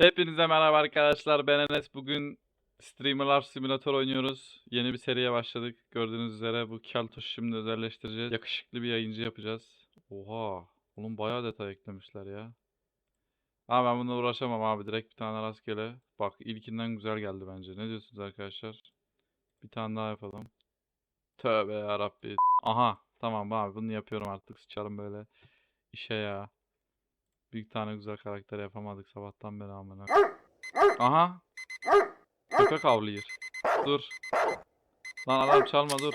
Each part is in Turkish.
Hepinize merhaba arkadaşlar. Ben Enes. Bugün Streamerlar Simulator oynuyoruz. Yeni bir seriye başladık. Gördüğünüz üzere bu Keltoş'u şimdi özelleştireceğiz. Yakışıklı bir yayıncı yapacağız. Oha. Oğlum bayağı detay eklemişler ya. Ama ben bununla uğraşamam abi. Direkt bir tane rastgele. Bak ilkinden güzel geldi bence. Ne diyorsunuz arkadaşlar? Bir tane daha yapalım. Tövbe yarabbi. Aha. Tamam abi bunu yapıyorum artık. Sıçarım böyle işe ya. Bir tane güzel karakter yapamadık sabahtan beri amına. Aha. Köpek avlıyor. Dur. Lan adam çalma dur.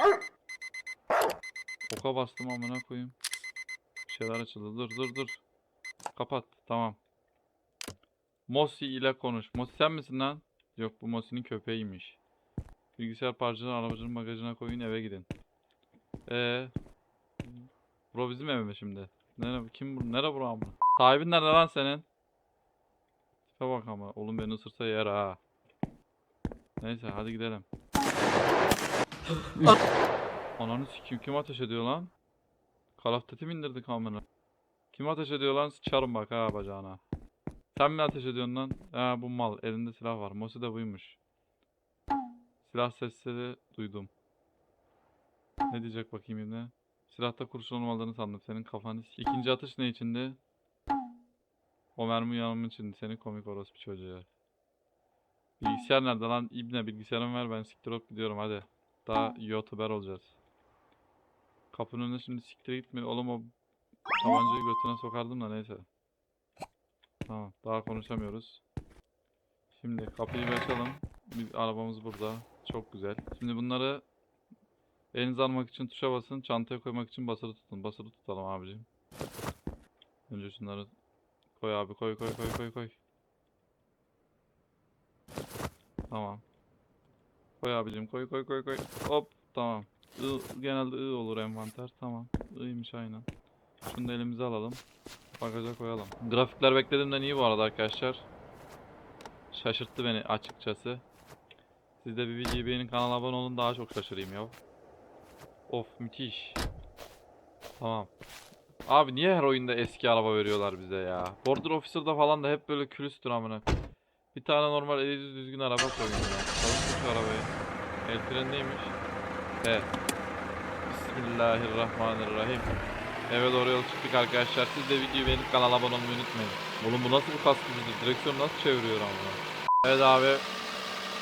Oka bastım amına koyayım. Bir şeyler açıldı. Dur dur dur. Kapat. Tamam. Mosi ile konuş. Mosi sen misin lan? Yok bu Mosi'nin köpeğiymiş. Bilgisayar parçalarını arabacının bagajına koyun eve gidin. Ee, Bro bizim ev mi şimdi? Nere, kim bu? Nere bura amına? Sahibin nerede lan senin? Tipe bak ama. Oğlum beni ısırsa yer ha. Neyse hadi gidelim. Ananı sikeyim kim ateş ediyor lan? Duty mi indirdik amına? Kim ateş ediyor lan? Sıçarım bak ha bacağına. Sen mi ateş ediyorsun lan? Ha bu mal. Elinde silah var. Mosi de buymuş. Silah sesleri duydum. Ne diyecek bakayım yine? Silahta kurşun olmadığını sandım. Senin kafanı s- İkinci atış ne içindi? O mermi yanımın içindi. Senin komik orospu çocuğu. Bilgisayar nerede lan? İbne bilgisayarımı ver ben siktir olup gidiyorum hadi. Daha youtuber olacağız. Kapının önüne şimdi siktir gitme. Oğlum o tabancayı götüne sokardım da neyse. Tamam daha konuşamıyoruz. Şimdi kapıyı bir açalım. Biz, arabamız burada. Çok güzel. Şimdi bunları elinize almak için tuşa basın. Çantaya koymak için basılı tutun. Basılı tutalım abicim. Önce şunları koy abi koy koy koy koy koy. Tamam. Koy abicim koy koy koy koy. Hop tamam. I, genelde I olur envanter. Tamam. I'ymış aynen. Şunu da elimize alalım. Bagaja koyalım. Grafikler beklediğimden iyi bu arada arkadaşlar. Şaşırttı beni açıkçası. Siz de beğenin kanala abone olun daha çok şaşırayım ya. Of müthiş. Tamam. Abi niye her oyunda eski araba veriyorlar bize ya? Border Officer'da falan da hep böyle külüstür amına. Bir tane normal eli düz düzgün araba koyun ya. Çalışın şu arabayı. El neymiş? He. Bismillahirrahmanirrahim. Eve doğru yol çıktık arkadaşlar. Siz de videoyu beğenip kanala abone olmayı unutmayın. Oğlum bu nasıl bir kask gücüdür? Direksiyon nasıl çeviriyor ama? Evet abi.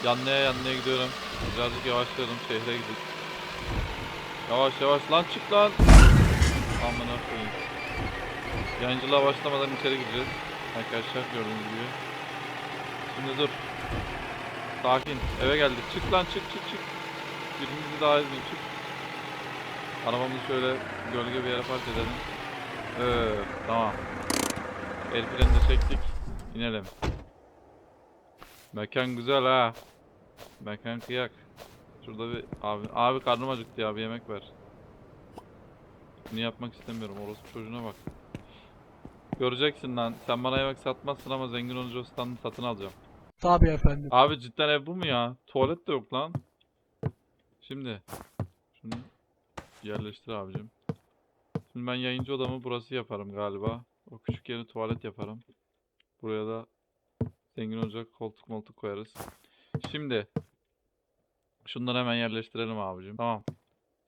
Yanlıya yanlıya gidiyorum. Birazcık yavaşlıyorum. Şehre gidip. Yavaş yavaş lan çık lan. Amına koyayım. Yayıncılığa başlamadan içeri gireceğiz. Arkadaşlar gördüğünüz gibi. Şimdi dur. Sakin. Eve geldik. Çık lan çık çık çık. Birimizi daha izleyin çık. Arabamızı şöyle gölge bir yere park edelim. Ee, tamam. El freni çektik. İnelim. Mekan güzel ha. Mekan kıyak. Şurada bir abi abi karnım acıktı ya bir yemek ver. Bunu yapmak istemiyorum. Orospu çocuğuna bak. Göreceksin lan. Sen bana yemek satmazsın ama zengin olunca o standı satın alacağım. Tabii efendim. Abi cidden ev bu mu ya? Tuvalet de yok lan. Şimdi şunu yerleştir abicim. Şimdi ben yayıncı odamı burası yaparım galiba. O küçük yeri tuvalet yaparım. Buraya da zengin olacak koltuk moltuk koyarız. Şimdi şunları hemen yerleştirelim abicim. Tamam.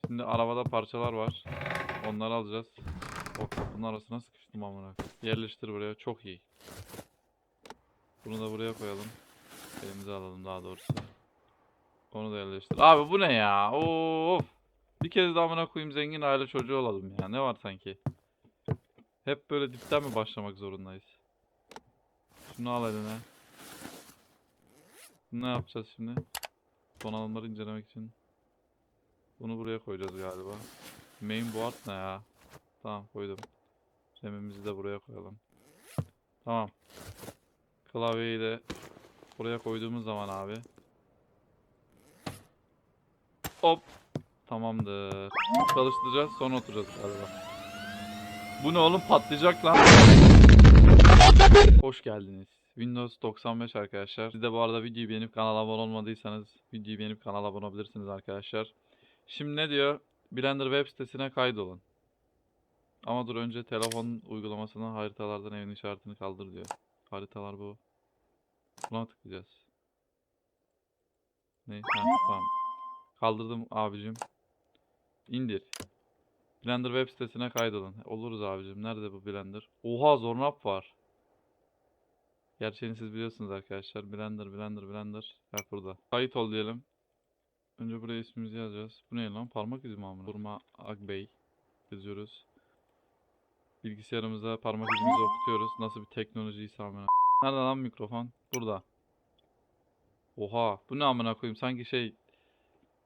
Şimdi arabada parçalar var. Onları alacağız. O kapının arasına sıkıştım amına. Yerleştir buraya. Çok iyi. Bunu da buraya koyalım. Elimize alalım daha doğrusu. Onu da yerleştir. Abi bu ne ya? Of. Bir kez de amına koyayım zengin aile çocuğu olalım ya. Ne var sanki? Hep böyle dipten mi başlamak zorundayız? Şunu al eline. Ne yapacağız şimdi? Donanımları incelemek için. Bunu buraya koyacağız galiba. Mainboard ne ya? Tamam koydum. Remimizi de buraya koyalım. Tamam. Klavyeyi de buraya koyduğumuz zaman abi. Hop. Tamamdır. Çalıştıracağız sonra oturacağız galiba. Bu ne oğlum patlayacak lan. Hoş geldiniz. Windows 95 arkadaşlar. Siz de bu arada videoyu beğenip kanala abone olmadıysanız videoyu beğenip kanala abone olabilirsiniz arkadaşlar. Şimdi ne diyor? Blender web sitesine kaydolun. Ama dur önce telefon uygulamasına haritalardan evin işaretini kaldır diyor. Haritalar bu. Buna tıklayacağız. Ne? Ha, tamam. Kaldırdım abicim. İndir. Blender web sitesine kaydolun. Oluruz abicim. Nerede bu Blender? Oha Zornap var. Gerçeğini siz biliyorsunuz arkadaşlar. Blender, Blender, Blender. Bak burada. Kayıt ol diyelim. Önce buraya ismimizi yazacağız. Bu ne lan? Parmak izi mi amına? Durma Agbey yazıyoruz. Bilgisayarımıza parmak izimizi okutuyoruz. Nasıl bir teknolojiyse amına. Nerede lan mikrofon? Burada. Oha, bu ne amına koyayım? Sanki şey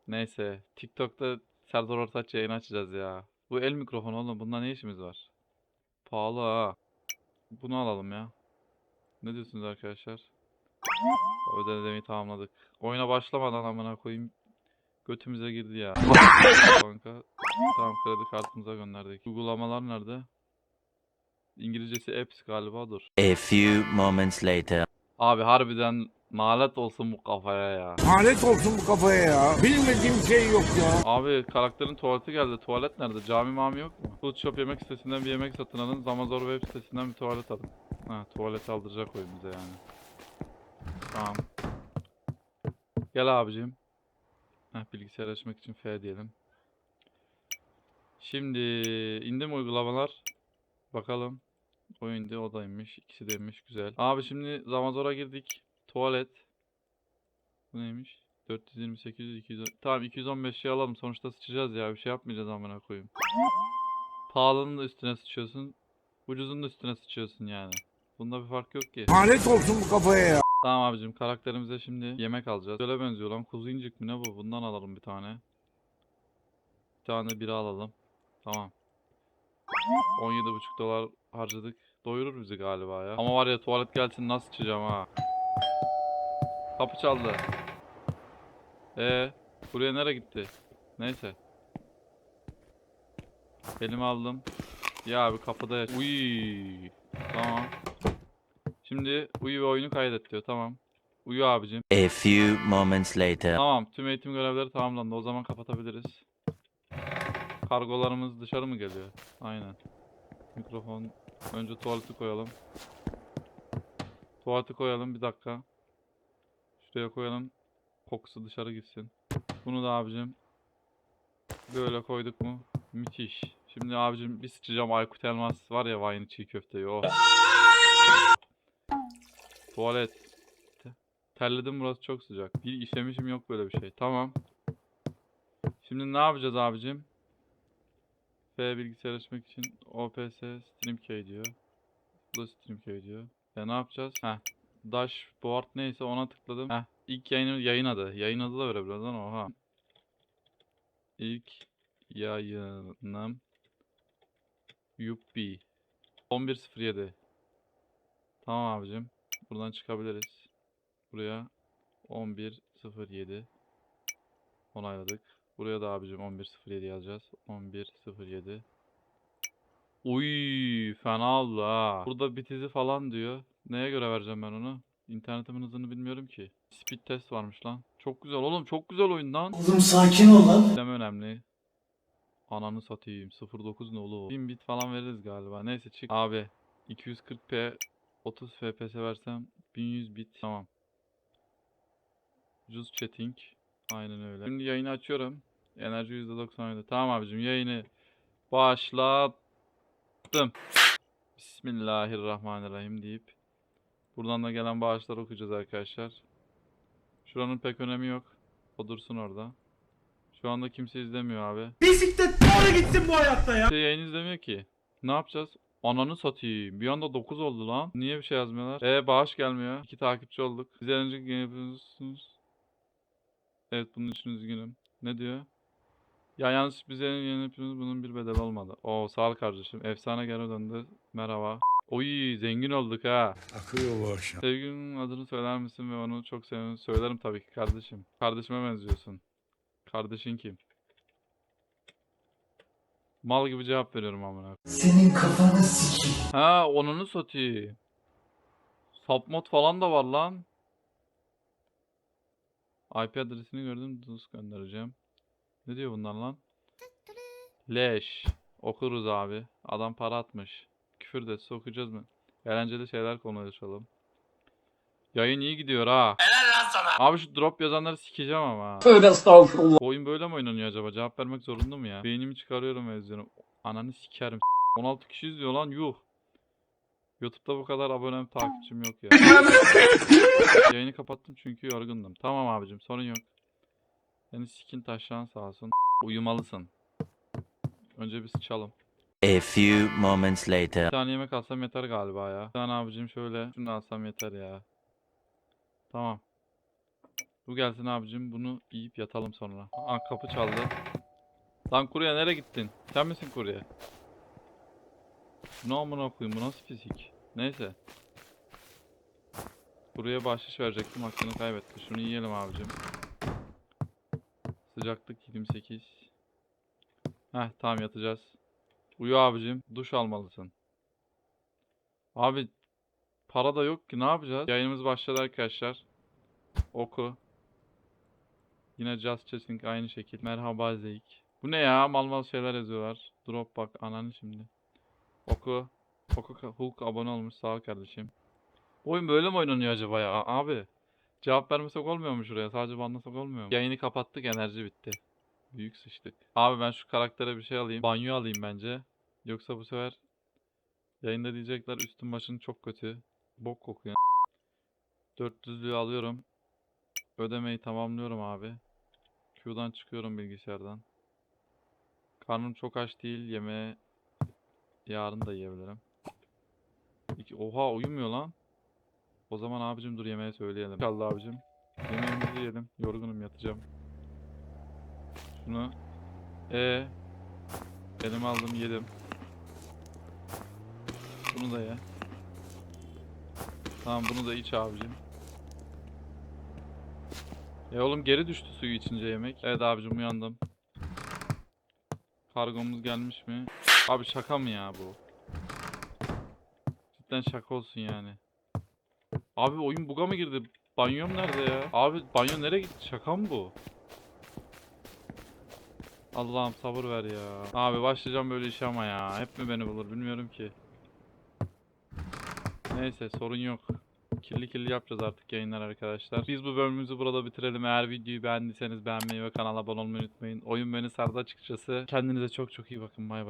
Neyse, TikTok'ta Serdar Ortaç yayın açacağız ya. Bu el mikrofonu oğlum. Bunda ne işimiz var? Pahalı ha. Bunu alalım ya. Ne diyorsunuz arkadaşlar? Ödemeyi tamamladık. Oyuna başlamadan amına koyayım. Götümüze girdi ya. Banka. Tamam kredi kartımıza gönderdik. Uygulamalar nerede? İngilizcesi apps galiba dur. A few moments later. Abi harbiden nalet olsun bu kafaya ya. Lanet olsun bu kafaya ya. Bilmediğim şey yok ya. Abi karakterin tuvaleti geldi. Tuvalet nerede? Cami mami yok mu? Food Shop yemek sitesinden bir yemek satın alın. Zamazor web sitesinden bir tuvalet alın. Ha tuvalet aldıracak oyun bize yani. Tamam. Gel abicim. Heh, bilgisayar açmak için F diyelim. Şimdi indi mi uygulamalar? Bakalım. O indi o da. İkisi de. Güzel. Abi şimdi Zamazor'a girdik. Tuvalet. Bu neymiş? 428 200 Tamam 215 şey alalım. Sonuçta sıçacağız ya. Bir şey yapmayacağız amına koyayım. Pahalının da üstüne sıçıyorsun. Ucuzun da üstüne sıçıyorsun yani. Bunda bir fark yok ki. Lanet olsun bu kafaya ya. Tamam abicim karakterimize şimdi yemek alacağız. Şöyle benziyor lan kuzu incik mi ne bu? Bundan alalım bir tane. Bir tane bira alalım. Tamam. 17,5 dolar harcadık. Doyurur bizi galiba ya. Ama var ya tuvalet gelsin nasıl çıkacağım ha. Kapı çaldı. Ee, buraya nereye gitti? Neyse. Elime aldım. Ya abi kapıda ya. Uy. Tamam. Şimdi uyu ve oyunu kaydet diyor. Tamam. Uyu abicim. A few moments later. Tamam. Tüm eğitim görevleri tamamlandı. O zaman kapatabiliriz. Kargolarımız dışarı mı geliyor? Aynen. Mikrofon. Önce tuvaleti koyalım. Tuvaleti koyalım. Bir dakika. Şuraya koyalım. Kokusu dışarı gitsin. Bunu da abicim böyle koyduk mu? Müthiş. Şimdi abicim bir sıçacağım Aykut Elmas var ya Vine'ı çiğ köfteyi o. Tuvalet. Te- Terledim burası çok sıcak. Bir işlemişim yok böyle bir şey. Tamam. Şimdi ne yapacağız abicim? F bilgisayar açmak için OPS StreamKey diyor. Bu da StreamKey diyor. Ya ne yapacağız? Heh. Dashboard neyse ona tıkladım. Heh. İlk yayını yayın adı. Yayın adı da verebiliriz lan oha. İlk yayınım Yuppi 11.07 Tamam abicim. Buradan çıkabiliriz. Buraya 11.07 Onayladık. Buraya da abicim 11.07 yazacağız. 11.07 Uy fena oldu ha. Burada bitizi falan diyor. Neye göre vereceğim ben onu? İnternetimin hızını bilmiyorum ki. Speed test varmış lan. Çok güzel oğlum çok güzel oyun lan. Oğlum sakin ol lan. İşlem önemli. Ananı satayım. 09 ne oğlum? 1000 bit falan veririz galiba. Neyse çık. Abi 240p 30 fps versem 1100 bit. Tamam. Just chatting. Aynen öyle. Şimdi yayını açıyorum. Enerji %97. Tamam abicim yayını başlattım. Bismillahirrahmanirrahim deyip buradan da gelen bağışları okuyacağız arkadaşlar. Şuranın pek önemi yok. O dursun orada. Şu anda kimse izlemiyor abi. Bisiklet doğru gitsin bu hayatta ya. Kimse yayın izlemiyor ki. Ne yapacağız? Ananı satayım. Bir anda 9 oldu lan. Niye bir şey yazmıyorlar? E bağış gelmiyor. İki takipçi olduk. Siz önce yapıyorsunuz. Evet bunun için üzgünüm. Ne diyor? Ya yanlış bize yeni yapıyorsunuz bunun bir bedeli olmadı. Oo sağ ol kardeşim. Efsane geri döndü. Merhaba. Oy zengin olduk ha. Akıyor bu akşam. Sevgilinin adını söyler misin ve onu çok seviyorum. Söylerim tabii ki kardeşim. Kardeşime benziyorsun. Kardeşin kim? Mal gibi cevap veriyorum amına. Senin kafanı sikeyim. Ha onunu satayım. Submod falan da var lan. IP adresini gördüm. Dus göndereceğim. Ne diyor bunlar lan? Leş. Okuruz abi. Adam para atmış. Küfür de etse okuyacağız mı? Eğlenceli şeyler konuşalım. Yayın iyi gidiyor ha. Abi şu drop yazanları sikeceğim ama. Tövbe estağfurullah. Oyun böyle mi oynanıyor acaba? Cevap vermek zorunda mı ya? Beynimi çıkarıyorum izliyorum. Ananı sikerim. 16 kişi izliyor lan yuh. YouTube'da bu kadar abonem takipçim yok ya. Yayını kapattım çünkü yorgundum. Tamam abicim sorun yok. Seni sikin taşlan sağ olsun. Uyumalısın. Önce bir sıçalım. A few moments later. Bir tane yemek alsam yeter galiba ya. Bir tane abicim şöyle. Şunu alsam yeter ya. Tamam. Bu gelsin abicim. Bunu yiyip yatalım sonra. Aa kapı çaldı. Lan kurye nereye gittin? Sen misin kurye? Ne amına koyayım bu nasıl fizik? Neyse. Buraya bahşiş verecektim hakkını kaybetti. Şunu yiyelim abicim. Sıcaklık 28. Heh tamam yatacağız. Uyu abicim. Duş almalısın. Abi para da yok ki ne yapacağız? Yayınımız başladı arkadaşlar. Oku. Yine Just Chatting aynı şekil. Merhaba Zeyk. Bu ne ya? Mal mal şeyler yazıyorlar. Drop bak ananı şimdi. Oku. Oku Hulk abone olmuş sağ ol kardeşim. Oyun böyle mi oynanıyor acaba ya? Abi. Cevap vermesek olmuyor mu şuraya? Sadece banlasak olmuyor mu? Yayını kapattık enerji bitti. Büyük sıçtık. Abi ben şu karaktere bir şey alayım. Banyo alayım bence. Yoksa bu sefer yayında diyecekler üstün başın çok kötü. Bok kokuyor. 400'lüğü alıyorum. Ödemeyi tamamlıyorum abi. Q'dan çıkıyorum bilgisayardan. Karnım çok aç değil. Yemeğe yarın da yiyebilirim. İki, oha uyumuyor lan. O zaman abicim dur yemeğe söyleyelim. Kaldı abicim. Yemeğimizi yiyelim. Yorgunum yatacağım. Şunu. E Elime aldım yedim. Bunu da ye. Tamam bunu da iç abicim. E oğlum geri düştü suyu içince yemek. Evet abicim uyandım. Kargomuz gelmiş mi? Abi şaka mı ya bu? Cidden şaka olsun yani. Abi oyun buga mı girdi? Banyom nerede ya? Abi banyo nereye gitti? Şaka mı bu? Allah'ım sabır ver ya. Abi başlayacağım böyle işe ama ya. Hep mi beni bulur bilmiyorum ki. Neyse sorun yok. Kirli kirli yapacağız artık yayınlar arkadaşlar. Biz bu bölümümüzü burada bitirelim. Eğer videoyu beğendiyseniz beğenmeyi ve kanala abone olmayı unutmayın. Oyun beni sardı açıkçası. Kendinize çok çok iyi bakın. Bay bay.